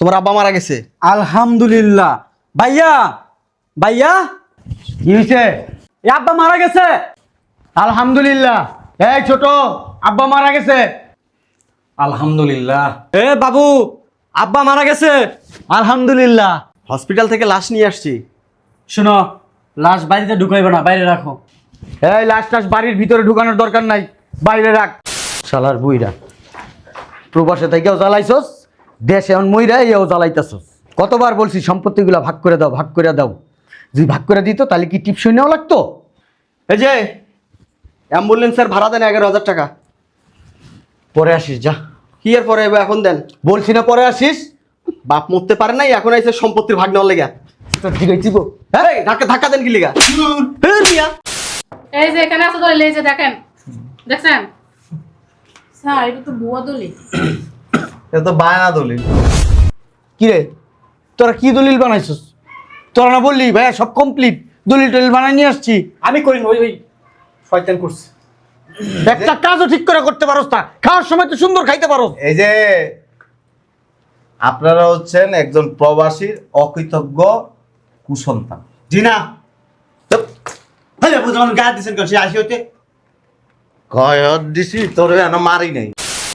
তোমার আব্বা মারা গেছে। আলহামদুলিল্লাহ। ভাইয়া ভাইয়া? কি হয়েছে এ আব্বা মারা গেছে। আলহামদুলিল্লাহ। এই ছোট আব্বা মারা গেছে। আলহামদুলিল্লাহ। এ বাবু আব্বা মারা গেছে। আলহামদুলিল্লাহ। হসপিটাল থেকে লাশ নিয়ে আসছি। শুনো লাশ বাড়িতে ঢুকাইবে না বাইরে রাখো। এই লাশ টাশ বাড়ির ভিতরে ঢুকানোর দরকার নাই বাইরে রাখ। শালার বুইরা প্রবাসে থেকেও জ্বালাইছস? দেশে এমন মইরা এও জ্বালাইতেছস কতবার বলছি সম্পত্তিগুলো ভাগ করে দাও ভাগ করে দাও। যদি ভাগ করে দিত তাহলে কি টিপসই নেওয়া লাগতো? এই যে অ্যাম্বুলেন্সের ভাড়া দেন এগারো হাজার টাকা। পরে আসিস যা। কি এর পরে এবার এখন দেন? বলছি না পরে আসিস। বাপ মরতে পারে নাই এখন আইসে সম্পত্তির ভাগ নেওয়ার লেগে। তোর ঠিক আছে হ্যাঁ ধাক্কা ধাক্কা দেন কি লেগা? এই যে এখানে আছে দলিল এই যে দেখেন। দেখছেন? স্যার এটা তো বুয়া দলিল। এটা তো বায়না দলিল। কি রে তোরা কি দলিল বানাইছস? তোরা না বললি ভাইয়া সব কমপ্লিট দলিল টলিল বানাই নিয়ে আসছি। আমি করিনি ওই ওই শয়তান করছে। একটা কাজও ঠিক করে করতে পারোস না। খাওয়ার সময় তো সুন্দর খাইতে পারো এই যে আপনারা হচ্ছেন একজন প্রবাসীর অকৃতজ্ঞ কুসন্তান। জি না বুঝলাম গায়ে দিচ্ছেন সে আসি হইতে। কয়ত দিছি তোর এন মারি নাই।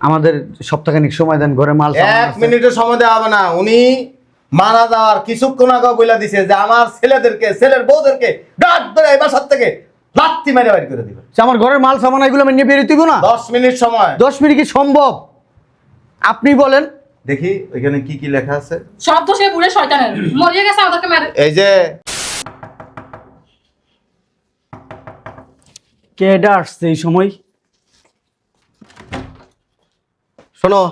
আমাদের সপ্তাহখানিক সময় দেন ঘরে মাল এক। মিনিটের সময় দেওয়া হবে না। উনি মারা যাওয়ার কিছুক্ষণ আগে বলে দিছে যে আমার ছেলেদেরকে ছেলের বউদেরকে ডাক ধরে এই বাসার থেকে লাত্তি মেরে বাইর করে দিবে। আমার ঘরের মাল সামান এগুলো আমি নিয়ে বেরোতে দিব না? দশ মিনিট সময়। দশ মিনিট কি সম্ভব? আপনি বলেন। দেখি ওইখানে কি কি লেখা আছে? সব তো সে বুড়ে শয়তানের। মরিয়ে গেছে আমাদেরকে মেরে। এই যে কেডা আসছে এই সময়? শোনো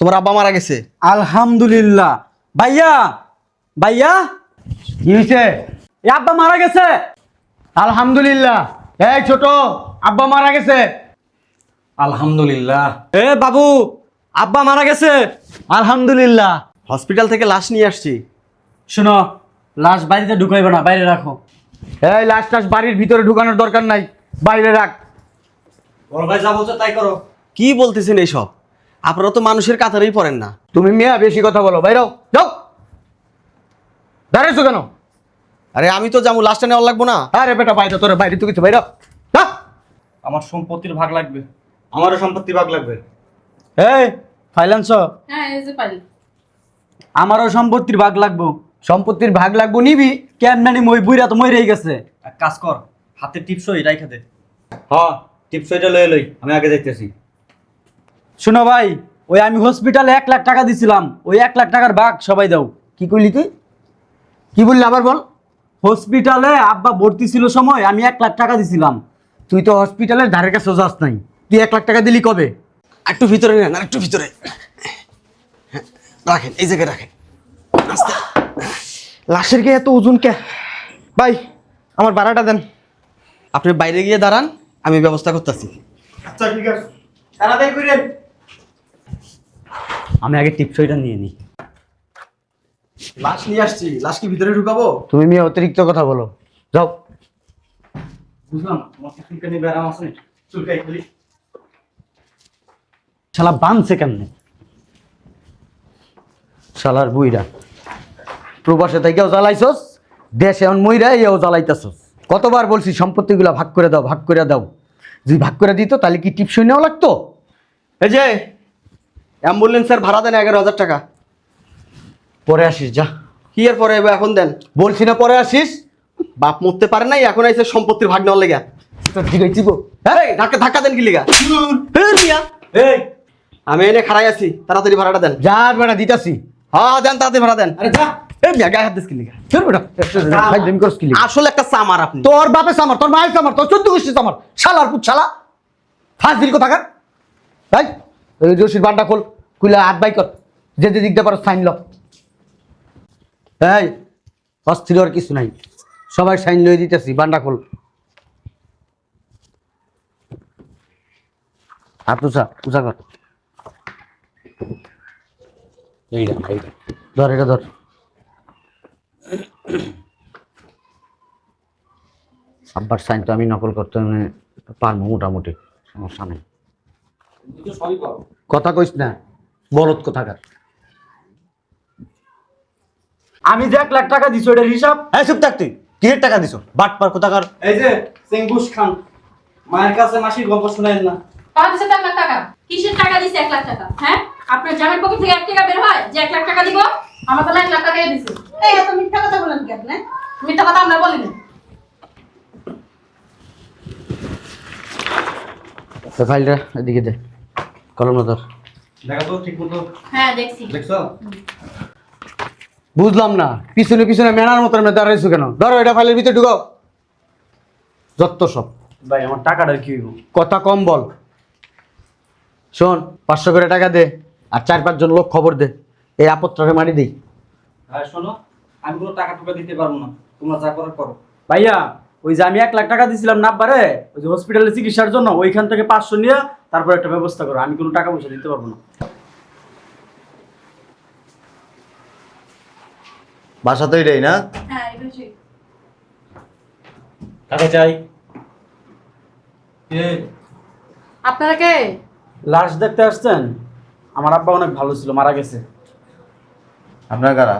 তোমার আব্বা মারা গেছে। আলহামদুলিল্লাহ। ভাইয়া ভাইয়া? কি হয়েছে এ আব্বা মারা গেছে? আলহামদুলিল্লাহ। এই ছোট আব্বা মারা গেছে। আলহামদুলিল্লাহ। এ বাবু আব্বা মারা গেছে। আলহামদুলিল্লাহ। হসপিটাল থেকে লাশ নিয়ে আসছি। শোনো লাশ বাড়িতে ঢুকাইবে না বাইরে রাখো। এই লাশ টাশ বাড়ির ভিতরে ঢুকানোর দরকার নাই বাইরে রাখ। বড় ভাই যা বলছে তাই করো। কি বলতেছেন এইসব? আপনারা তো মানুষের কাতারেই পড়েন না। তুমি মিয়া বেশি কথা বলো। বাইরাও যাও। দাঁড়াইছো কেন? আরে আমি তো যাব লাস্টে নেওয়ার লাগবো না। আরে বেটা বাইরে তোর বাইরে তো কিছু বাইরাও যা। আমার সম্পত্তির ভাগ লাগবে। আমারও সম্পত্তি ভাগ লাগবে। এই ফাইলান্স হ্যাঁ এই যে পাইল আমারও সম্পত্তির ভাগ লাগবো। সম্পত্তির ভাগ লাগবো নিবি কেমনানি মই বুইরা তো মরেই গেছে। এক কাজ কর হাতে টিপসই রাইখা দে। হ্যাঁ টিপসইটা লয়ে লই আমি আগে যাইতেছি। শোনো ভাই ওই আমি হসপিটালে এক লাখ টাকা দিছিলাম। ওই এক লাখ টাকার ভাগ সবাই দাও। কি করলি তুই? কি বললি আবার বল? হসপিটালে আব্বা ভর্তি ছিল সময় আমি এক লাখ টাকা দিছিলাম। তুই তো হসপিটালের ধারে কাছে যাস নাই। তুই এক লাখ টাকা দিলি কবে? একটু ভিতরে নেন আর একটু ভিতরে। রাখেন এই জায়গায় রাখেন। লাশের কে এত ওজন কে? ভাই আমার ভাড়াটা দেন। আপনি বাইরে গিয়ে দাঁড়ান আমি ব্যবস্থা করতেছি। আচ্ছা ঠিক আছে। তাড়াতাড়ি করেন আমি আগে টিপসইটা নিয়ে নিই। লাশ নিয়ে আসছি লাশ কি ভিতরে ঢুকাবো? তুমি মেয়ে অতিরিক্ত কথা বলো। যাও। বুঝলাম তোমার চুলকানি ব্যারাম আছে চুলকাই খালি শালা বানছে কেমনে? শালার বুইরা প্রবাসে থেকেও জ্বালাইছস? দেশে এমন মইরা এও জ্বালাইতেছস। কতবার বলছি সম্পত্তিগুলো ভাগ করে দাও ভাগ করে দাও। যদি ভাগ করে দিত তাহলে কি টিপসই নেওয়া লাগতো? এই যে অ্যাম্বুলেন্সের ভাড়া দেন এগারো হাজার টাকা। পরে আসিস যা। কি এর পরে এখন দেন? বলছি না পরে আসিস। বাপ মরতে পারে নাই এখন আইসে সম্পত্তির ভাগ নেওয়ার লেগা। ধাক্কা ধাক্কা দেন কি লেগা? আমি এনে খাড়াই আছি তাড়াতাড়ি ভাড়াটা দেন। যা বেটা দিতাছি। হ্যাঁ দেন তাড়াতাড়ি ভাড়া দেন। আরে যা। লিগা? আসলে একটা আপনি। তোর বাপে সামার তোর মায়ের সামার তোর চোদ্দ গোষ্ঠী সামার শালার পুত শালা। ফাঁস দিল কোথাকার? তাই রশির বান্ডা খোল। খুলে হাত বাই কর। যে যে দিকটা পারো সাইন ল এই অস্থির আর কিছু নাই। সবাই সাইন লয়ে দিতেছি বান্ডা খোল। হাত উঁচা উঁচা কর। এইটা এইটা ধর এটা ধর। আব্বার সাইন তো আমি নকল করতে মানে পারব মোটামুটি সমস্যা নেই। কথা কইস না। বলত কোথাকার আমি যে এক লাখ টাকা দিছি ওটার হিসাব? হ্যাঁ চুপ থাক তুই। কিসের টাকা দিছো? বাট পার কোথাকার? এই যে চেঙ্গুস খান। মায়ের কাছে মাসির গল্প শুনেন না। পাওয়া দিচ্ছে তো এক লাখ টাকা। কিসের টাকা দিছে এক লাখ টাকা? হ্যাঁ? আপনার জামাই পকেট থেকে এক টাকা বের হয়? যে এক লাখ টাকা দিব আমার তো এক লাখ টাকাই দিছে। এই এত মিথ্যা কথা বলেন কি আপনি মিথ্যা কথা আমরা বলিনি। ফাইলটা এদিকে দে কলম ধর দেখা তো ঠিক মতো? হ্যাঁ দেখছি। দেখছ? বুঝলাম না। পিছনে পিছনে মেনার মতন মেয়ে দাঁড়াইছো কেন? ধরো এটা ফাইলের ভিতরে ঢুকাও। যত সব। ভাই আমার টাকাটা কি হইব? কথা কম বল। শোন পাঁচশো করে টাকা দে আর চার পাঁচজন লোক খবর দে। এই আপত্রাকে মারি দিই। হ্যাঁ শোনো আমি কোনো টাকা টুকা দিতে পারব না। তোমরা যা করার করো। ভাইয়া ওই যে আমি এক লাখ টাকা দিছিলাম না পারে ওই যে হসপিটালে চিকিৎসার জন্য ওইখান থেকে পাঁচশো নিয়ে তারপর একটা ব্যবস্থা করো আমি কোনো টাকা পয়সা দিতে পারব না। বাসা তো এটাই না? হ্যাঁ টাকা চাই? আপনারা কে? লাশ দেখতে আসছেন? আমার আব্বা অনেক ভালো ছিল মারা গেছে। আপনার কারা?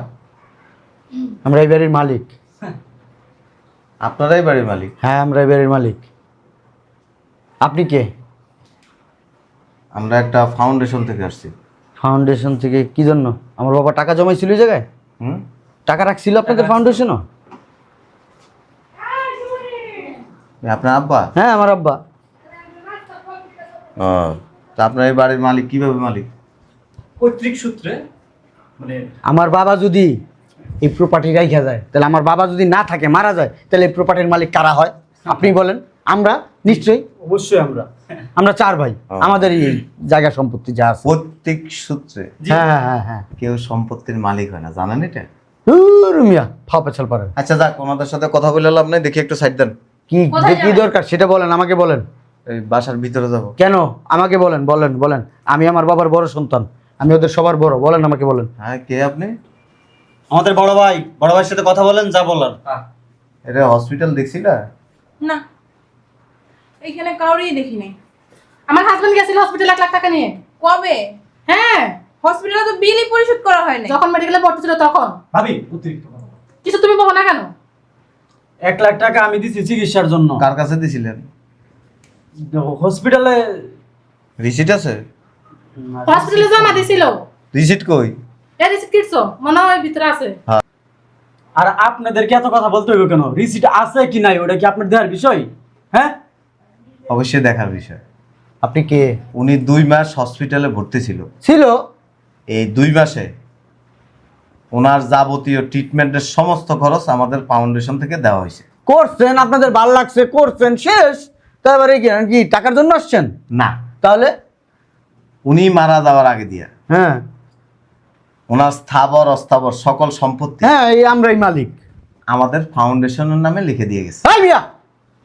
আমরা এই বাড়ির মালিক। আপনারাই বাড়ির মালিক? হ্যাঁ আমরা এই বাড়ির মালিক। আপনি কে? আমরা একটা ফাউন্ডেশন থেকে আসছি। ফাউন্ডেশন থেকে কি জন্য? আমার বাবা টাকা জমাইছিল ওই জায়গায়? হুম? টাকা রাখছিল আপনাদের ফাউন্ডেশনও আপনার আব্বা? হ্যাঁ আমার আব্বা। ও তা আপনার এই বাড়ির মালিক কীভাবে মালিক? পৈতৃক সূত্রে মানে আমার বাবা যদি এই প্রপার্টি রাইখা যায় তাহলে আমার বাবা যদি না থাকে মারা যায় তাহলে এই প্রপার্টির মালিক কারা হয়? আপনি বলেন। আমরা নিশ্চয়ই? অবশ্যই আমরা। আমরা চার ভাই আমাদের এই জায়গা সম্পত্তি যা আছে। প্রত্যেক সূত্রে। হ্যাঁ হ্যাঁ হ্যাঁ হ্যাঁ। কেউ সম্পত্তির মালিক হয় না জানেন এটা? ধুর মিয়া ফাও পেছাল পারে। আচ্ছা যাক ওনাদের সাথে কথা বলে লাভ নাই দেখি একটু সাইড দেন। কি কি দরকার সেটা বলেন আমাকে বলেন। এই বাসার ভিতরে যাব। কেন? আমাকে বলেন বলেন বলেন। আমি আমার বাবার বড় সন্তান আমি ওদের সবার বড় বলেন আমাকে বলেন। হ্যাঁ কে আপনি? আমাদের বড় ভাই বড় ভাইয়ের সাথে কথা বলেন যা বলার। এটা হসপিটাল দেখছিলা? না। এইখানে কাউরেই দেখি নাই। আমার হাজবেন্ড গেছিল হসপিটালে এক লাখ টাকা নিয়ে। কবে? হ্যাঁ। হসপিটালে তো বিলই পরিশোধ করা হয় নাই। যখন মেডিকেলে ভর্তি ছিল তখন। ভাবি অতিরিক্ত কথা। বলো। কিছু তুমি বলো না কেন? এক লাখ টাকা আমি দিছি চিকিৎসার জন্য। কার কাছে দিছিলেন? হসপিটালে রিসিট আছে? হসপিটালে জমা দিছিল। রিসিট কই? এই রিসিট কিটছো মনে হয় ভিতরে আছে। আর আপনাদেরকে এত কথা বলতে হইব কেন? রিসিট আছে কি নাই? ওটা কি আপনার দেওয়ার বিষয়? হ্যাঁ? অবশ্যই দেখার বিষয়। আপনি কে? উনি দুই মাস হসপিটালে ভর্তি ছিল। ছিল? এই দুই মাসে ওনার যাবতীয় ট্রিটমেন্টের সমস্ত খরচ আমাদের ফাউন্ডেশন থেকে দেওয়া হয়েছে। করছেন আপনাদের ভালো লাগছে করছেন শেষ। তারপরে কি কি টাকার জন্য আসছেন? না। তাহলে? উনি মারা যাওয়ার আগে দিয়া। হ্যাঁ। ওনার স্থাবর অস্থাবর সকল সম্পত্তি হ্যাঁ এই আমরাই মালিক। আমাদের ফাউন্ডেশনের নামে লিখে দিয়ে গেছে।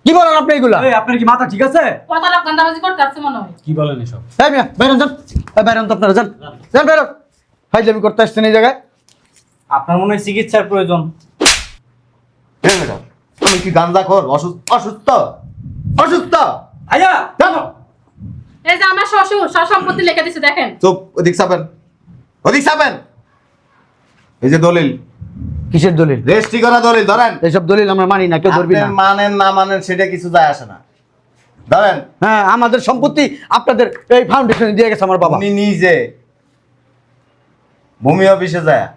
কি বলেন আপনি এগুলা? এই, আপনার কি মাথা ঠিক আছে? কথাটা গান্দাবাজি করতে আসছে মনে হয়। কি বলেন এসব? হাই মিয়া বাইরন যান। এই বাইরন তো আপনারা যান। যান বাইরন ফাইজলামি করতে আসছেন এই জায়গায়। আপনার মনে হয় চিকিৎসার প্রয়োজন। এই ম্যাডাম, আমি কি গাঞ্জা খোর? অসুস্থ অসুস্থ? অসুস্থ? আয়া জানো এই যে আমার শ্বশুর সব সম্পত্তি লিখে দিছে দেখেন। চুপ ওদিক চাপেন। ওদিক চাপেন। এই যে দলিল। কিসের দলিল? রেজিস্ট্রি করা দলিল ধরেন। এইসব দলিল আমরা মানি না কেউ ধরবি না। মানেন না মানেন সেটা কিছু যায় আসে না। ধরেন। হ্যাঁ আমাদের সম্পত্তি আপনাদের এই ফাউন্ডেশনে দিয়ে গেছে আমার বাবা। উনি নিজে ভূমি অফিসে যায়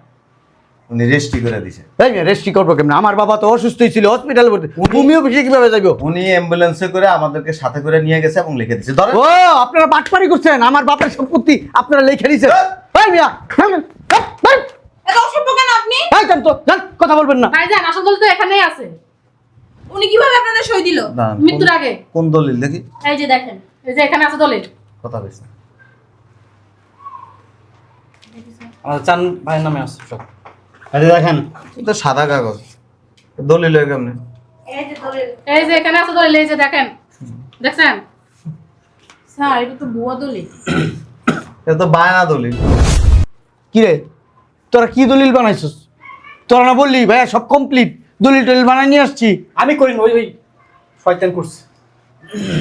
উনি রেজিস্ট্রি করে দিছে। তাই না রেস্ট্রি করব কেমন? আমার বাবা তো অসুস্থই ছিল হসপিটালে ভর্তি। ভূমি অফিসে কীভাবে যাইবো? উনি অ্যাম্বুলেন্সে করে আমাদেরকে সাথে করে নিয়ে গেছে এবং লিখে দিছে। ধরেন ও আপনারা বাটপারি করছেন আমার বাপের সম্পত্তি আপনারা লিখে দিয়েছেন থাম, থাম। এত অসভ্য কেন আপনি? এই যান তো যান কথা বলবেন না। ভাইজান আসল দল তো এখানেই আছে। উনি কীভাবে আপনাদের সই দিল? দাঁড়ান, কোন- মৃত্যুর আগে। কোন দলিল? দেখি। এই যে দেখেন এই যে এখানে আছে দলিল। কথা বলছে আমাদের চান ভাইয়ের নামে আছে সব। আরে দেখেন। তো সাদা কাগজ। দলিল হয়ে কেমনে? এই যে দলিল। এই যে এখানে আছে দলিল এই যে দেখেন। দেখছেন? স্যার এটা তো ভুয়া দলিল। এটা তো বায়না দলিল। কি রে? তোরা কি দলিল বানাইছিস? তোরা না বললি ভাইয়া সব কমপ্লিট দলিল টলিল বানাই নিয়ে আসছি। আমি করিনি ওই ওই শয়তান করছে।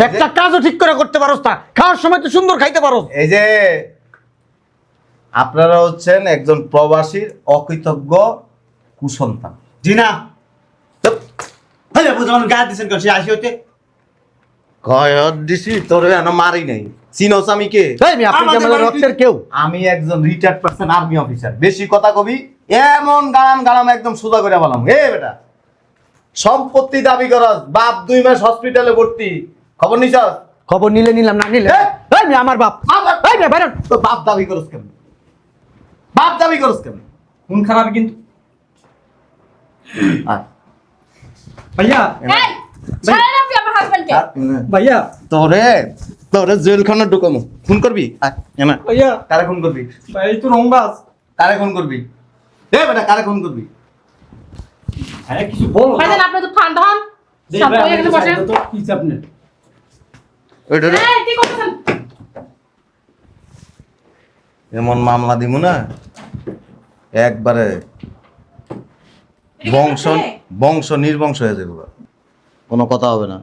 একটা কাজও ঠিক করে করতে পারোস না। খাওয়ার সময় তো সুন্দর খাইতে পারোস। এই যে আপনারা হচ্ছেন একজন প্রবাসীর অকৃতজ্ঞ কুসন্তান। জি না। বুঝলাম গায়ে দিচ্ছেন সে আসি হইতে। কয়ত দিছি তোর এন মারি নাই। চিনোস আমি কে? মেয়ে, আপনি কি আমাদের রক্তের কেউ। আমি একজন রিটায়ার্ড পার্সন আর্মি অফিসার বেশি কথা কবি এমন গালাম গালাম একদম সোজা করে বললাম হে বেটা সম্পত্তি দাবি করস বাপ দুই মাস হসপিটালে ভর্তি। খবর নিছস? খবর নিলে নিলাম না নিলে এই আমার বাপ। এই মেয়ে, বাইরন। তো বাপ দাবি করস কেন বাপ দাবি করস কেন কোন খারাপ কিন্তু। ভাইয়া ভাইয়া। তোরে তোরে জেলখানা ঢুকামু খুন করবি? এনা ভাইয়া। কারে খুন করবি? ভাই এই তো রংবাজ। কারে খুন করবি? এ বেটা কারে খুন করবি? হ্যাঁ কিছু বলো। ভাইজান আপনি তো ঠান্ডা হন হয়ে এখানে বসেন। তো কি আপনি ওইটা রে। এই কি করতেছেন? এমন মামলা দিব না একবারে বংশ বংশ নির্বংশ হয়ে যাবে। কোনো কথা হবে না।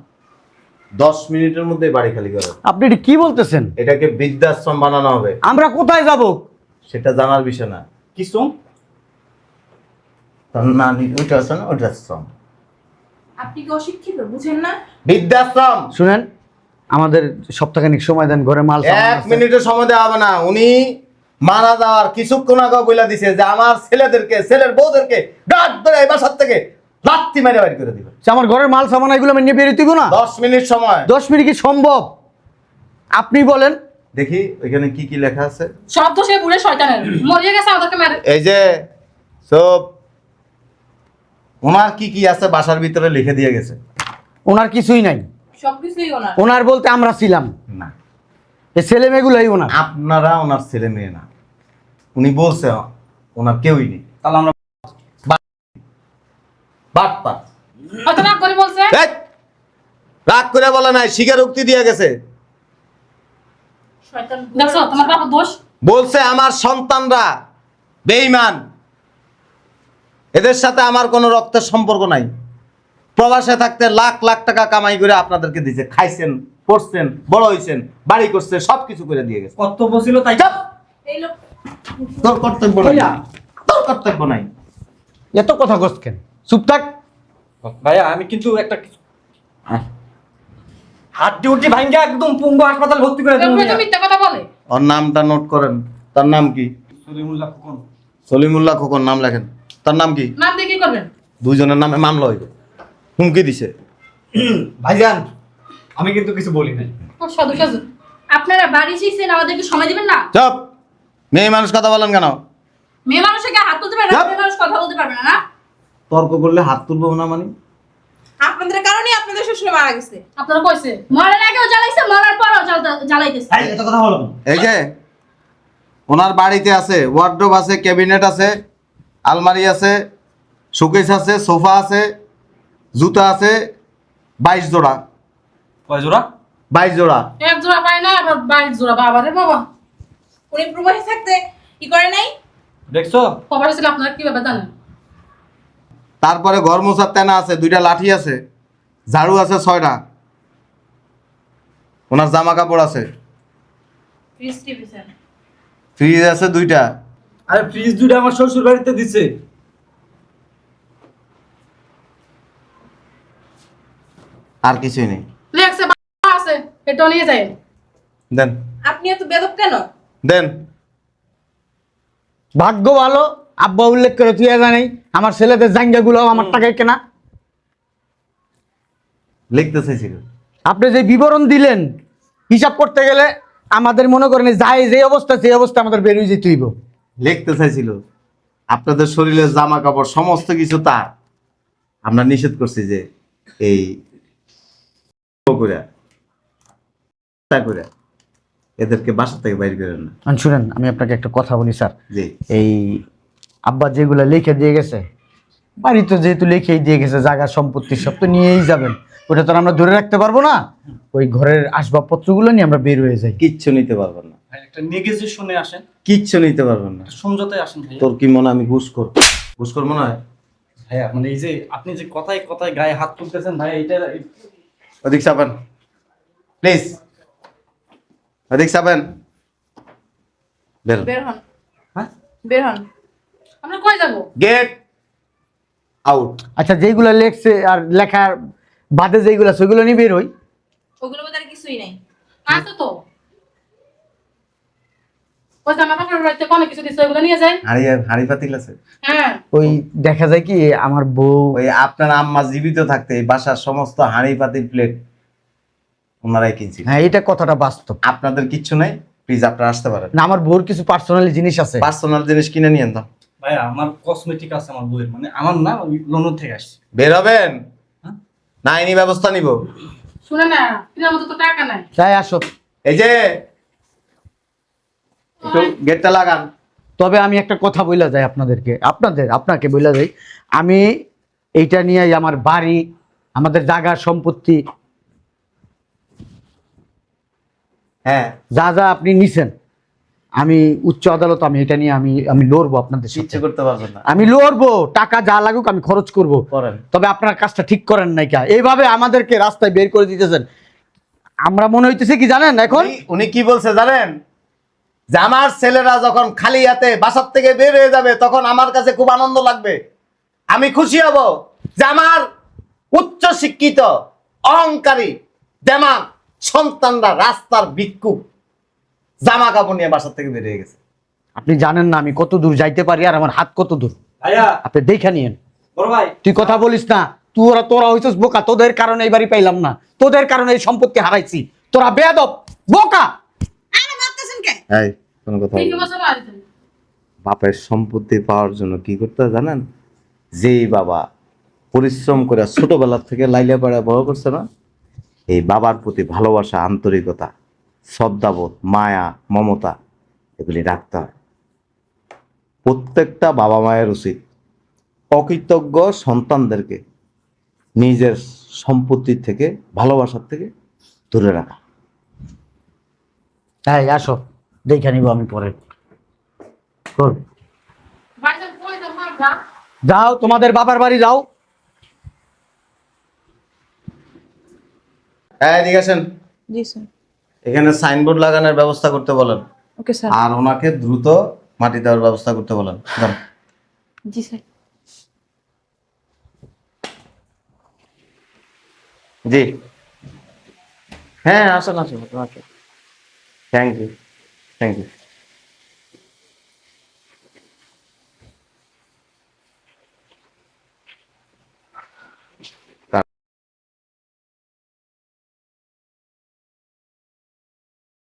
দশ মিনিটের মধ্যে বাড়ি খালি করে। আপনি এটা কি বলতেছেন? এটাকে বৃদ্ধাশ্রম বানানো হবে। আমরা কোথায় যাব? সেটা জানার বিষয় না। কিছু তার নানি ওইটা আছে না ওইটা আশ্রম আপনি কি অশিক্ষিত? বুঝেন না। বৃদ্ধাশ্রম! শুনেন আমাদের সপ্তাহখানিক সময় দেন ঘরে মাল এক মিনিটের সময় দেওয়া হবে না। উনি মারা যাওয়ার কিছুক্ষণ আগে বলে দিছে যে আমার ছেলেদেরকে ছেলের বউদেরকে ডাক ধরে এই বাসার থেকে লাত্তি মেরে বাইর করে দিবে। আমার ঘরের মাল সামান এগুলো আমি নিয়ে দিব না? দশ মিনিট সময়। দশ মিনিট কি সম্ভব? আপনি বলেন। দেখি ওইখানে কি কি লেখা আছে? সব দোষে বুড়ে শয়তানের। মরিয়ে গেছে আমাদেরকে মেরে। এই যে সব ওনার কি কি আছে বাসার ভিতরে লিখে দিয়ে গেছে? ওনার কিছুই নাই। সবকিছুই ওনার। ওনার বলতে আমরা ছিলাম। না। এই ছেলে মেয়েগুলোই ওনার। আপনারা ওনার ছেলে মেয়ে না। উনি বলছে ওনার কেউই নেই। তাহলে আমরা রাগ করে বলছে? এই! রাগ করে বলে নাই স্বীকারোক্তি দিয়ে গেছে। শয়তান দেখছ তোমার বাবার দোষ? বলছে আমার সন্তানরা বেঈমান। এদের সাথে আমার কোনো রক্তের সম্পর্ক নাই। প্রবাসে থাকতে লাখ লাখ টাকা কামাই করে আপনাদেরকে দিছে। খাইছেন পড়ছেন বড় হইছেন বাড়ি করছে সব কিছু করে দিয়ে গেছে। কর্তব্য ছিল তাই। চাপ! এই লোক তোর কর্তব্য নাই। ভাইয়া। তোর কর্তব্য নাই। এত কথা কসকেন চুপ থাক। ভাইয়া আমি কিন্তু একটা কিছু- হাড্ডি উড্ডি ভাঙ্গা একদম পুঙ্গ হাসপাতাল ভর্তি করে দেবো তুমি মিথ্যা কথা বলে। ওর নামটা নোট করেন। তার নাম কি? সলিমুল্লাহ খোকন। সলিমুল্লাহ খোকন নাম লেখেন। তার নাম কি? নাম দিয়ে কি করবেন? দুইজনের নামে মামলা হইবে। হুমকি দিছে। ভাইজান আমি কিন্তু কিছু বলি নাই। সাধু সাধু। আপনারা বাড়ি এসেছেন আমাদেরকে সময় দিবেন না? চপ। মেয়ে মানুষ কথা বলেন কেন? মেয়ে মানুষের গায়ে হাত তুলতে পারবে না মেয়ে মানুষ কথা বলতে পারবে না না? তর্ক করলে হাত তুলবো না মানে? আপনাদের কারণেই আপনাদের শ্বশুর মারা গেছে। আপনারা কইছে মরার আগেও জ্বালাইছে মরার পরও জ্বালাইতেছে। ভাই এত কথা বলো এই যে ওনার বাড়িতে আছে ওয়ার্ডরোব আছে ক্যাবিনেট আছে আলমারি আছে শোকেস আছে সোফা আছে জুতা আছে বাইশ জোড়া। কয় জোড়া? বাইশ জোড়া। এক জোড়া পায় না আবার বাইশ জোড়া বাবা রে বাবা। উনি প্রবাসী থাকতে কি করে নাই? দেখছ? খবর ছিল আপনারা কীভাবে জানেন? তারপরে ঘর মোছার তেনা আছে দুইটা লাঠি আছে ঝাড়ু আছে ছয়টা। ওনার জামা কাপড় আছে। ফ্রিজ টিভি স্যার ফ্রিজ আছে দুইটা। আরে ফ্রিজ দুটো আমার শ্বশুর বাড়িতে দিছে। আর কিছুই নেই। লেখছে বাবা আছে এটাও নিয়ে যায়। দেন। আপনি এত বেদব কেন? দেন। ভাগ্য ভালো। আব্বা উল্লেখ করে তুই জানাই আমার ছেলেদের জাঙ্গাগুলো আমার টাকায় কেনা। লিখতে চাইছিল। আপনি যে বিবরণ দিলেন হিসাব করতে গেলে আমাদের মনে করেন যাই যে অবস্থা সেই অবস্থা আমাদের বেরিয়ে যেতে হইব। লিখতে চাইছিল। আপনাদের শরীরের জামা কাপড় সমস্ত কিছু তার। আমরা নিষেধ করছি যে এই এদেরকে বাসা থেকে বাইর করেন না। শুনেন আমি আপনাকে একটা কথা বলি স্যার। এই আব্বা যেগুলো লিখে দিয়ে গেছে বাড়ি তো যেহেতু লিখেই দিয়ে গেছে জায়গা সম্পত্তি সব তো নিয়েই যাবেন। ওটা তো আমরা ধরে রাখতে পারব না। ওই ঘরের আসবাবপত্রগুলো নিয়ে আমরা বের হয়ে যাই। কিচ্ছু নিতে পারবেন না। একটা নেগেজে শুনে আসেন। কিচ্ছু নিতে পারবেন না। সমঝোতায় আসেন তোর কি মনে হয় আমি ঘুষ কর ঘুষ কর মনে হয়? ভাইয়া মানে এই যে আপনি যে কথায় কথায় গায়ে হাত তুলতেছেন ভাই এটা ওদিক চাপেন প্লিজ। বের বের হন। হ্যাঁ? বের হন। আমরা কই যাব? গেট আউট আচ্ছা যেইগুলো লেখছে আর লেখার বাদে যেইগুলো সেগুলো নিয়ে বের হই ওগুলো কিছুই নাই। আছে তো। ওই নিয়ে হ্যাঁ। ওই দেখা যায় কি আমার বউ ওই আপনার আম্মা জীবিত থাকতে বাসার সমস্ত হাঁড়ি পাতিল প্লেট ওনারাই কিনছি হ্যাঁ এটা কথাটা বাস্তব। আপনাদের কিচ্ছু নাই? প্লিজ আপনারা আসতে পারেন। না আমার বউর কিছু পার্সোনালি জিনিস আছে। পার্সোনাল জিনিস কিনে নিয়েন তো। ভাইয়া আমার কসমেটিক আছে আমার বইয়ের মানে আমার না ওই লন্ডন থেকে আসছে। বের হবেন? হ্যাঁ? না আইনি ব্যবস্থা নিব। শুনে না কিনার মতো তো টাকা নাই। তাই আসো। এই যে একটু গেটটা লাগান। তবে আমি একটা কথা বইলা যাই আপনাদেরকে। আপনাদের আপনাকে বইলা যাই। আমি এইটা নিয়ে আমার বাড়ি আমাদের জায়গা সম্পত্তি। হ্যাঁ। যা যা আপনি নিছেন। আমি উচ্চ আদালত আমি এটা নিয়ে আমি আমি লড়বো আপনাদের কিচ্ছু করতে পারবেন না। আমি লড়বো টাকা যা লাগুক আমি খরচ করব। করেন। তবে আপনার কাজটা ঠিক করেন নাই কা? এইভাবে আমাদেরকে রাস্তায় বের করে দিতেছেন। আমরা মনে হইতেছে কি জানেন এখন? উনি- কি বলছে জানেন? যে আমার ছেলেরা যখন খালি হাতে বাসার থেকে বের হয়ে যাবে তখন আমার কাছে খুব আনন্দ লাগবে। আমি খুশি হব যে আমার উচ্চ শিক্ষিত অহংকারী দেমাগ সন্তানরা রাস্তার ভিক্ষুক। জামা কাপড় নিয়ে বাসার থেকে বের হয়ে গেছে। আপনি জানেন না আমি কত দূর যাইতে পারি আর আমার হাত কত দূর? ভাইয়া। আপনি দেখে নিয়েন। বড় ভাই। তুই কথা বলিস না তুই ওরা তোরা হইছিস বোকা তোদের কারণে এই বাড়ি পাইলাম না তোদের কারণে এই সম্পত্তি হারাইছি তোরা বেয়াদব বোকা। আরে মারতেছেন কে? এই কোনো কথা ঠিক না। বাপের সম্পত্তি পাওয়ার জন্য কি করতে হয় জানেন? যেই বাবা পরিশ্রম করে ছোটবেলা থেকে লাইলা পাড়া বড় করছে না এই বাবার প্রতি ভালোবাসা আন্তরিকতা শ্রদ্ধাবোধ মায়া মমতা এগুলি রাখতে হয়। প্রত্যেকটা বাবা মায়ের উচিত অকৃতজ্ঞ সন্তানদেরকে নিজের সম্পত্তির থেকে ভালোবাসার থেকে দূরে রাখা। হ্যাঁ আসো দেখে নিব আমি পরে। যাও তোমাদের বাবার বাড়ি যাও। হ্যাঁ এদিকে আসেন। জি স্যার। এখানে সাইনবোর্ড লাগানোর ব্যবস্থা করতে বলেন। Okay sir. আর ওনাকে দ্রুত মাটি দেওয়ার ব্যবস্থা করতে বলেন। জি স্যার। জি। হ্যাঁ আসুন আসুন okay thank you thank you